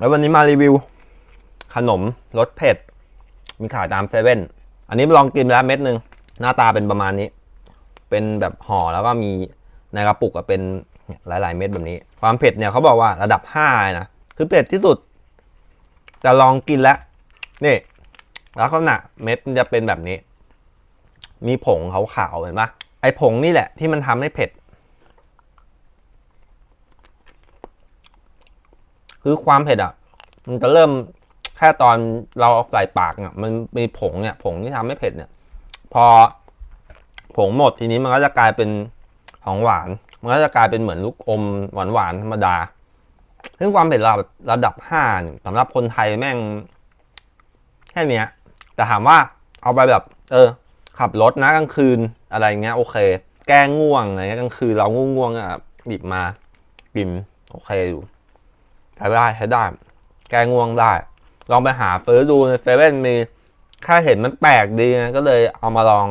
แล้ววันนี้มารีวิว ขนมรสเผ็ด มีขายตามเซเว่นอันนี้ลองกินแล้วเม็ดหนึ่งหน้าตาเป็นประมาณนี้ เป็นแบบห่อแล้วก็มีในกระปุกอะเป็นหลาย ๆ เม็ดแบบนี้ ความเผ็ดเนี่ยเขาบอกว่าระดับห้านะคือเผ็ดที่สุด แต่ลองกินแล้วนี่ลักษณะเม็ดมันจะเป็นแบบนี้ มีผงขาวๆเห็นปะไอผงนี่แหละที่มันทำให้เผ็ด คือความเผ็ดอะ มันจะเริ่มแค่ตอนเราเอาใส่ปากเนี่ยมันมีผงเนี่ย ผงที่ทำให้เผ็ดเนี่ย พอผงหมดทีนี้มันก็จะกลายเป็นของหวาน มันก็จะกลายเป็นเหมือนลูกอมหวานหวานๆธรรมดาซึ่งความเผ็ดระดับระดับห้าสำหรับคนไทยแม่งแค่เนี้ยแต่ถามว่าเอาไปแบบ เออ ขับรถนะกลางคืนอะไรเงี้ย โอเค แก้ง่วงอะไรเงี้ยกลางคืนเราง่วงๆอะหยิบมากินโอเคอยู่ ใช้ได้ใช้ได้ แก้ง่วงได้ ลองไปหาซื้อดูในเซเว่นมีแค่เห็นมันแปลกดีไงก็เลยเอามาลอง